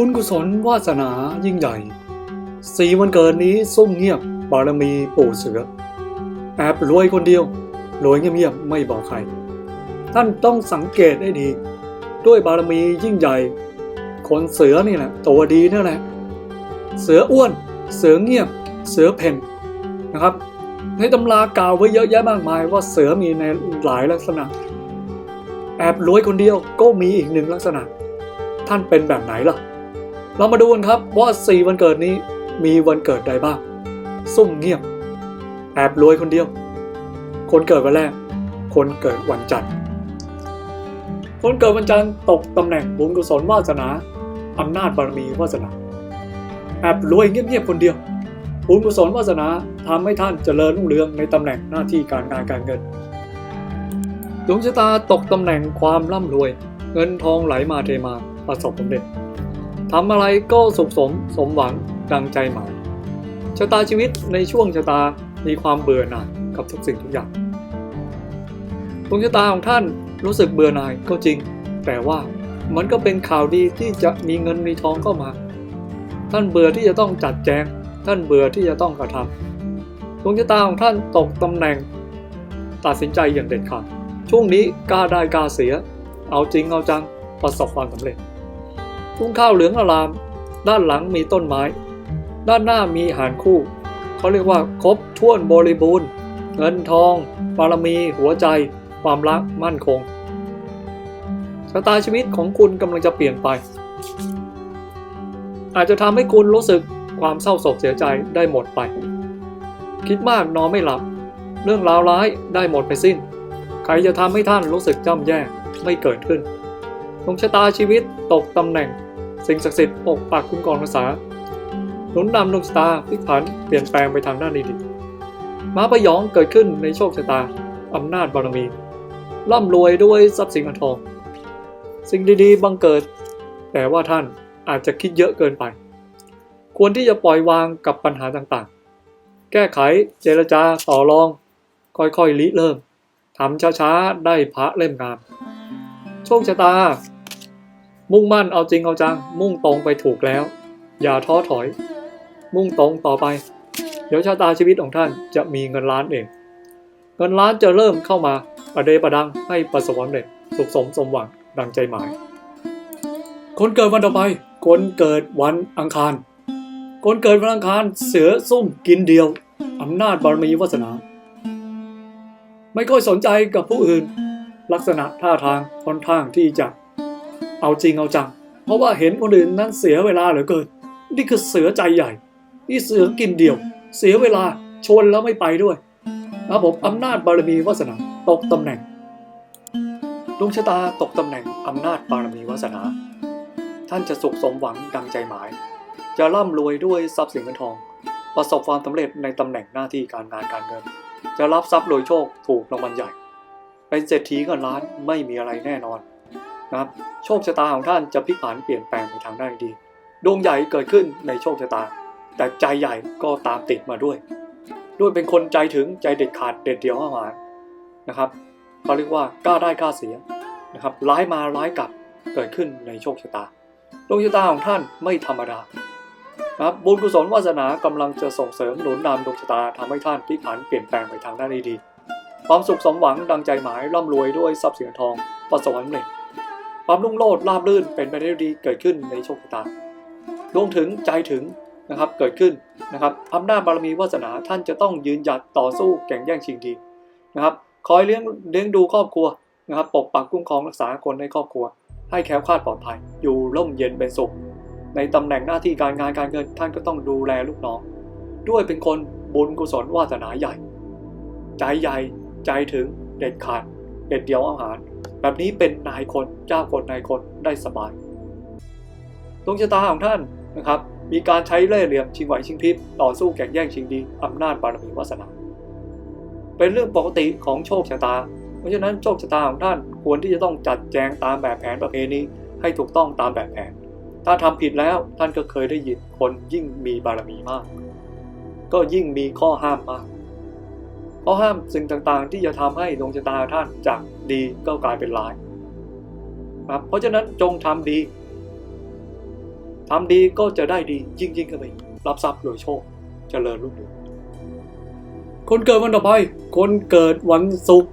บุญกุศลวาสนายิ่งใหญ่ สี่วันเกิดนี้ซุ่มเงียบบารมีปู่เสือ แอบรวยคนเดียวรวยเงียบๆไม่บอกใคร ท่านต้องสังเกตให้ดี ด้วยบารมียิ่งใหญ่ คนเสือนี่แหละตัวดีนั่นแหละ เสืออ้วน เสือเงียบ เสือเพ่นนะครับ ในตำรากล่าวไว้เยอะแยะมากมายว่าเสือมีในหลายลักษณะ แอบรวยคนเดียวก็มีอีกหนึ่งลักษณะ ท่านเป็นแบบไหนล่ะ เรามาดูกันครับว่าสี่วันเกิดนี้มีวันเกิดใดบ้าง ซุ่มเงียบ แอบรวยคนเดียว คนเกิดวันแรก คนเกิดวันจันทร์ คนเกิดวันจันทร์ตกตำแหน่งบุญกุศลวาสนาอำนาจบารมีวาสนาแอบรวยเงียบๆคนเดียว บุญกุศลวาสนาทำให้ท่านเจริญรุ่งเรืองในตำแหน่งหน้าที่การงานการเงิน ดวงชะตาตกตำแหน่งความร่ำรวย เงินทองไหลมาเทมาประสบผลสำเร็จ ทำอะไรก็สุขสมสมหวังดังใจหมายชะตาชีวิตในช่วงชะตามีความเบื่อหน่ายกับทุกสิ่งทุกอย่างดวงชะตาของท่านรู้สึกเบื่อหน่ายก็จริง แต่ว่ามันก็เป็นข่าวดีที่จะมีเงินมีทองเข้ามา ท่านเบื่อที่จะต้องจัดแจง ท่านเบื่อที่จะต้องกระทำดวงชะตาของท่านตกตำแหน่ง ตัดสินใจอย่างเด็ดขาดช่วงนี้กล้าได้กล้าเสีย เอาจริงเอาจังประสบความสำเร็จ ทุ่งข้าวเหลืองอาราม ด้านหลังมีต้นไม้ ด้านหน้ามีหารคู่ เขาเรียกว่าครบถ้วนบริบูรณ์ เงินทองบารมีหัวใจ ความรักมั่นคงชะตาชีวิตของคุณกำลังจะเปลี่ยนไป อาจจะทำให้คุณรู้สึกความเศร้าโศกเสียใจได้หมดไป คิดมากนอนไม่หลับ เรื่องราวร้ายได้หมดไปสิ้น ใครจะทำให้ท่านรู้สึกจ้ำแย่ไม่เกิดขึ้นดวงชะตาชีวิตตกตำแหน่ง สิ่งศักดิ์สิทธิ์ปกปักคุ้มครองรักษาหนุนนำดวงชะตาพลิกผันเปลี่ยนแปลงไปทางด้านดีๆม้าพยองเกิดขึ้นในโชคชะตาอำนาจบารมี ร่ำรวยด้วยทรัพย์สินเงินทอง สิ่งดีๆบังเกิด แต่ว่าท่านอาจจะคิดเยอะเกินไป ควรที่จะปล่อยวางกับปัญหาต่างๆ แก้ไขเจรจาต่อรอง ค่อยๆริเริ่มทำช้าๆ ได้พระเล่มงาม โชคชะตา มุ่งมั่นเอาจริงเอาจัง มุ่งตรงไปถูกแล้ว อย่าท้อถอย มุ่งตรงต่อไป เดี๋ยวชะตาชีวิตของท่านจะมีเงินล้านเอง เงินล้านจะเริ่มเข้ามาประเดประดังให้ประสบความสำเร็จสุขสมสมหวังดังใจหมาย คนเกิดวันต่อไป คนเกิดวันอังคาร คนเกิดวันอังคารเสือซุ่มกินเดียวอำนาจบารมีวาสนา ไม่ค่อยสนใจกับผู้อื่น ลักษณะท่าทางค่อนข้างที่จะ เอาจริงเอาจัง เพราะว่าเห็นคนอื่นนั้นเสียเวลาเหลือเกิน นี่คือเสือใจใหญ่ นี่เสือกินเดี่ยว เสียเวลาชนแล้วไม่ไปด้วยนะผมอำนาจบารมีวาสนาตกตำแหน่งดวงชะตาตกตำแหน่งอำนาจบารมีวาสนา ท่านจะสุขสมหวังดังใจหมาย จะร่ำรวยด้วยทรัพย์สินเงินทอง ประสบความสำเร็จในตำแหน่งหน้าที่การงานการเงิน จะรับทรัพย์โดยโชคถูกรางวัลใหญ่ เป็นเศรษฐีเงินล้านไม่มีอะไรแน่นอน นะครับโชคชะตาของท่านจะพลิกผันเปลี่ยนแปลงไปทางด้านดีดวงใหญ่เกิดขึ้นในโชคชะตา แต่ใจใหญ่ก็ตามติดมาด้วย ด้วยเป็นคนใจถึงใจเด็ดขาดเด็ดเดียวเข้ามานะครับเขาเรียกว่ากล้าได้กล้าเสียนะครับร้ายมาร้ายกลับเกิดขึ้นในโชคชะตาดวงชะตาของท่านไม่ธรรมดานะครับบุญกุศลวาสนากำลังจะส่งเสริมหนุนนำดวงชะตาทำให้ท่านพลิกผันเปลี่ยนแปลงไปทางด้านดีความสุขสมหวังดังใจหมายร่ำรวยด้วยทรัพย์สินทองประสบความสำเร็จ ความรุ่งโรจน์ราบรื่นเป็นไปได้ดีเกิดขึ้นในโชคชะตาดวงถึงใจถึงนะครับเกิดขึ้นนะครับอำนาจบารมีวาสนาท่านจะต้องยืนหยัดต่อสู้แข่งแย่งชิงดีนะครับคอยเลี้ยงเลี้ยงดูครอบครัวนะครับปกปักคุ้มครองรักษาคนในครอบครัว ให้แคล้วคลาดปลอดภัย อยู่ร่มเย็นเป็นสุข ในตำแหน่งหน้าที่การงานการเงินท่านก็ต้องดูแลลูกน้อง ด้วยเป็นคนบุญกุศลวาสนาใหญ่ ใจใหญ่ใจถึงเด็ดขาด เด็ดเดียวอาหาร แบบนี้เป็นนายคนเจ้าคนนายคนได้สบายดวงชะตาของท่านนะครับ มีการใช้เล่ห์เหลี่ยมชิงไหวชิงพริบต่อสู้แข่งแย่งชิงดีอำนาจบารมีวาสนา เป็นเรื่องปกติของโชคชะตา เพราะฉะนั้นโชคชะตาของท่านควรที่จะต้องจัดแจงตามแบบแผนประเพณีให้ถูกต้องตามแบบแผน ถ้าทำผิดแล้วท่านก็เคยได้ยินคนยิ่งมีบารมีมาก ก็ยิ่งมีข้อห้ามมาก ข้อห้ามสิ่งต่างๆ ที่จะทำให้ดวงชะตาท่านจากดีก็กลายเป็นร้ายครับเพราะฉะนั้นจงทำดีทำดีก็จะได้ดียิ่งยิ่งขึ้นไปอีกรับทรัพย์โดยโชคเจริญรุ่งเรืองคนเกิดวันต่อไป คนเกิดวันศุกร์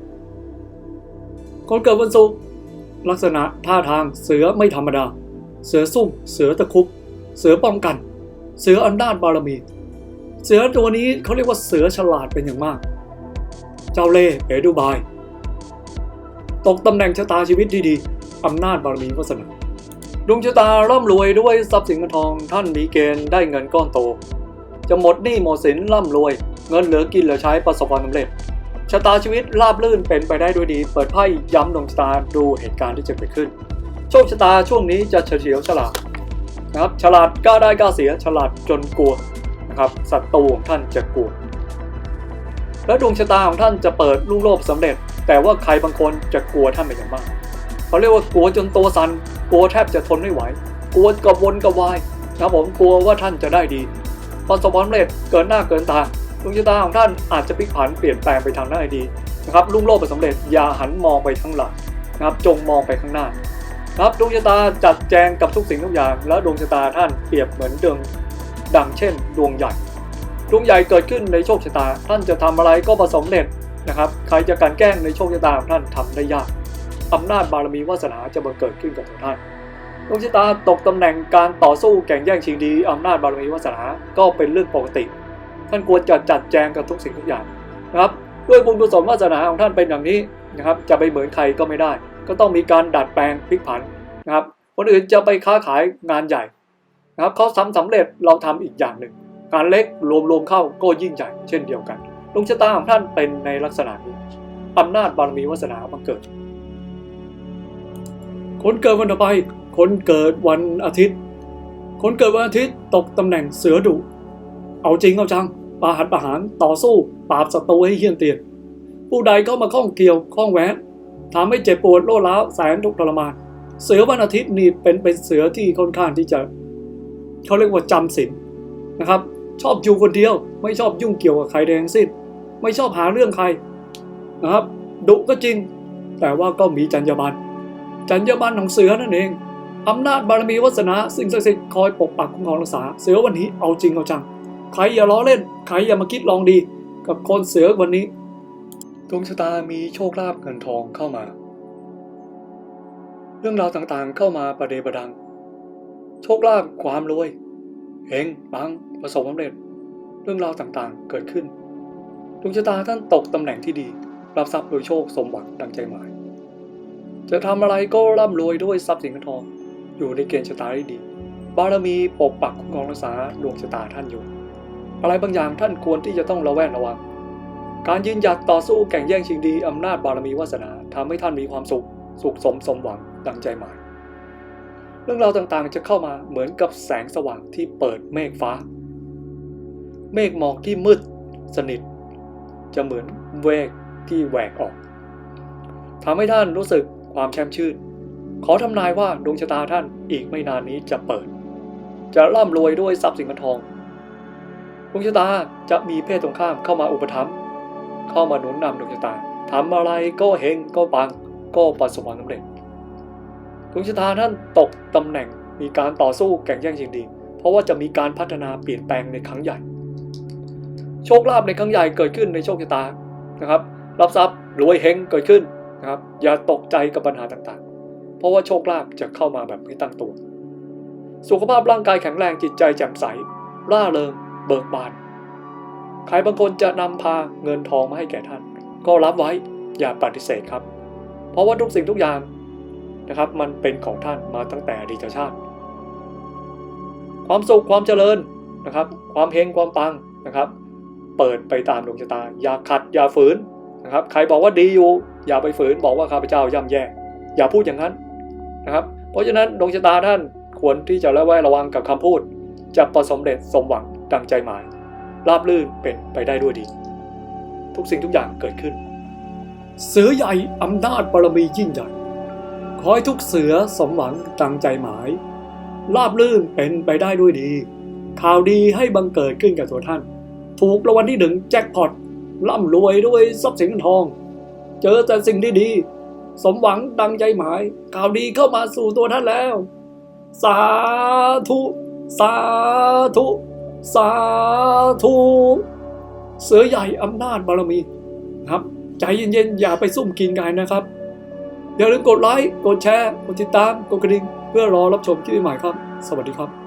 คนเกิดวันศุกร์ลักษณะท่าทางเสือไม่ธรรมดา เสือซุ่ม เสือตะคุบ เสือป้องกัน เสืออำนดาจบารมี เสือตัวนี้เขาเรียกว่าเสือฉลาดเป็นอย่างมาก เจ้าเล่ห์เอดูบาย ตกตำแหน่งชะตาชีวิตดีๆอำนาจบารมีวาสนาดวงชะตาร่ำรวยด้วยทรัพย์สินเงินทองท่านมีเกณฑ์ได้เงินก้อนโต จะหมดหนี้หมดสินร่ำรวย เงินเหลือกินเหลือใช้ประสบความสำเร็จชะตาชีวิตราบรื่นเป็นไปได้ด้วยดี เปิดไพ่ย้ำดวงชะตาดูเหตุการณ์ที่จะเกิดขึ้น โชคชะตาช่วงนี้จะเฉียวฉลาดนะครับฉลาดกล้าได้กล้าเสียฉลาดจนกลัวนะครับศัตรูของท่านจะกลัว และดวงชะตาของท่านจะเปิดลูกโลกสำเร็จ แต่ว่าใครบางคนจะกลัวท่านเป็นอย่างมากเขาเรียกว่ากลัวจนตัวสัน่นกลัวแทบจะทนไม่ไหว กลัวกระวนกระวายนะครับผมกลัวว่าท่านจะได้ดีประสบความสำเร็จเกินหน้าเกินตาดวงชะตาของท่านอาจจะพลิกผันเปลี่ยนแปลงไปทางหน้าดีนะครับลุ่งโลกไปสำเร็จอย่าหันมองไปข้างหลังนะครับจงมองไปข้างหน้านะครับดวงชะตาจัดแจงกับทุกสิ่งทุกอย่าง แล้วดวงชะตาท่านเปรียบเหมือนดวงดังเช่น ดวงใหญ่ ดวงใหญ่เกิดขึ้นในโชคชะตา ท่านจะทำอะไรก็ประสบความเร็จนะครับ ใครจะกลันแกล้งในโชคชะตาของท่านทำได้ยากอำนาจบารมีวาสนาจะบังเกิดขึ้นกับท่านดวงชะตาตกตำแหน่งการต่อสู้แข่งแย่งชิงดีอำนาจบารมีวาสนาก็เป็นเรื่องปกติ ท่านควรจะจัดแจงกับทุกสิ่งทุกอย่างนะครับด้วยบุญกุศลวาสนาของท่านเป็นอย่างนี้นะครับจะไปเหมือนใครก็ไม่ได้ ก็ต้องมีการดัดแปลงพลิกผันนะครับคนอื่นจะไปค้าขายงานใหญ่นะครับเขาทำสำเร็จเราทำอีกอย่างหนึ่ง การเล็กรวมๆเข้าก็ยิ่งใหญ่เช่นเดียวกันดวงชะตาของท่านเป็นในลักษณะนี้อำนาจบารมีวาสนาบังเกิด คนเกิดวันต่อไป คนเกิดวันอาทิตย์ คนเกิดวันอาทิตย์ตกตำแหน่งเสือดุ เอาจริงเอาจังปาหัดประหารต่อสู้ปราบศัตรูให้เฮี้ยนเตียน ผู้ใดเข้ามาข้องเกี่ยวข้องแหวะทำให้เจ็บปวดโลดร้าวแสนทุกข์ทรมาน เสือวันอาทิตย์นี่เป็นเป็นเสือที่ค่อนข้างที่จะเขาเรียกว่าจำศีลนะครับ ชอบอยู่คนเดียว ไม่ชอบยุ่งเกี่ยวกับใครใดทั้งสิ้น ไม่ชอบหาเรื่องใครนะครับดุก็จริง แต่ว่าก็มีจรรยาบรรณจรรยาบรรณของเสือนั่นเองอำนาจบารมีวาสนาสิ่งศักดิ์สิทธิ์คอยปกปักคุ้มครองรักษา เสือวันนี้เอาจริงเอาจังใครอย่าล้อเล่นใครอย่ามาคิดลองดี กับคนเสือวันนี้ดวงชะตามีโชคลาภเงินทองเข้ามา เรื่องราวต่างๆเข้ามาประเดประดัง โชคลาภความรวยเฮงปัง ประสบความสำเร็จ เรื่องราวต่างๆ เกิดขึ้น ดวงชะตาท่านตกตำแหน่งที่ดี รับทรัพย์โดยโชคสมหวังดังใจหมาย จะทำอะไรก็ร่ำรวยด้วยทรัพย์สินเงินทอง อยู่ในเกณฑ์ชะตาที่ดี บารมีปกปักคุ้มครองรักษาดวงชะตาท่านอยู่ อะไรบางอย่างท่านควรที่จะต้องระแวดระวัง การยืนหยัดต่อสู้แข่งแย่งชิงดีอำนาจบารมีวาสนาทำให้ท่านมีความสุข สุขสมสมหวังดังใจหมายเรื่องราวต่างๆ จะเข้ามาเหมือนกับแสงสว่างที่เปิดเมฆฟ้า เมฆหมอกที่มืดสนิท จะเหมือนเวกที่แหวกออกทำให้ท่านรู้สึกความแช่มชื่น ขอทำนายว่าดวงชะตาท่านอีกไม่นานนี้จะเปิด จะร่ำรวยด้วยทรัพย์สินเงินทองดวงชะตาจะมีเพศตรงข้ามเข้ามาอุปถัมภ์เข้ามาหนุนนำดวงชะตาทำอะไรก็เฮงก็ปังก็ประสบความสำเร็จดวงชะตาท่านตกตำแหน่งมีการต่อสู้แข่งแย่งชิงดี เพราะว่าจะมีการพัฒนาเปลี่ยนแปลงในครั้งใหญ่ โชคลาภในครั้งใหญ่เกิดขึ้นในโชคชะตานะครับ รับทรัพย์รวยเฮงเกิดขึ้นนะครับ อย่าตกใจกับปัญหาต่างๆ เพราะว่าโชคลาภจะเข้ามาแบบไม่ตั้งตัว สุขภาพร่างกายแข็งแรงจิตใจแจ่มใส ร่าเริง เบิกบาน ใครบางคนจะนำพาเงินทองมาให้แก่ท่าน ก็รับไว้อย่าปฏิเสธครับ เพราะว่าทุกสิ่งทุกอย่างนะครับ มันเป็นของท่านมาตั้งแต่อดีตชาติ ความสุขความเจริญ นะครับ ความเฮงความปังนะครับ เปิดไปตามดวงชะตา อย่าขัดอย่าฝืนนะครับ ใครบอกว่าดีอยู่ อย่าไปฝืนบอกว่าข้าพเจ้าย่ำแย่ อย่าพูดอย่างนั้นนะครับ เพราะฉะนั้นดวงชะตาท่านควรที่จะระแวดระวังกับคำพูด จะประสบเร็จสมหวังดังใจหมาย ราบลื่นเป็นไปได้ด้วยดี ทุกสิ่งทุกอย่างเกิดขึ้น เสือใหญ่อำนาจบารมียิ่งใหญ่ขอให้ทุกเสือสมหวังดังใจหมาย ราบลื่นเป็นไปได้ด้วยดี ข่าวดีให้บังเกิดขึ้นกับตัวท่าน ถูกรางวัลที่หนึ่งแจ็คพอตร่ำรวยด้วยทรัพย์สินเงินทอง เจอแต่สิ่งที่ดี สมหวังดังใจหมาย ข่าวดีเข้ามาสู่ตัวท่านแล้ว สาธุ สาธุ สาธุ เสือใหญ่อำนาจบารมีนะครับ ใจเย็นๆ อย่าไปซุ่มกินกันนะครับ อย่าลืมกดไลค์ กดแชร์ กดติดตาม กดกระดิ่ง เพื่อรอรับชมคลิปใหม่ครับ สวัสดีครับ